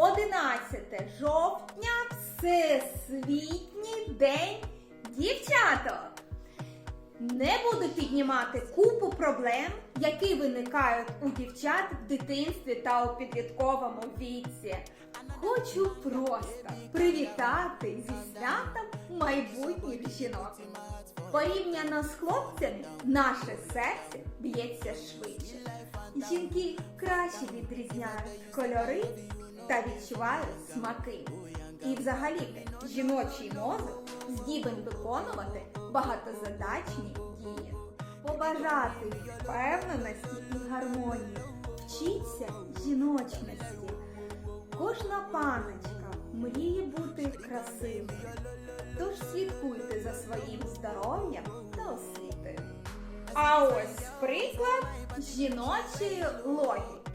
11 жовтня Всесвітній день дівчаток. Не буду піднімати купу проблем, які виникають у дівчат в дитинстві та у підлітковому віці. Хочу просто привітати зі святом майбутніх жінок. Порівняно з хлопцями, наше серце б'ється швидше. Жінки краще відрізняють кольори та відчувають смаки. І взагалі жіночий мозок здібен виконувати багатозадачні дії. Побажати впевненості і гармонії. Вчіться жіночності. Кожна паночка мріє бути красивою. Тож слідкуйте за своїм здоров'ям та освітою. А ось приклад жіночої логіки.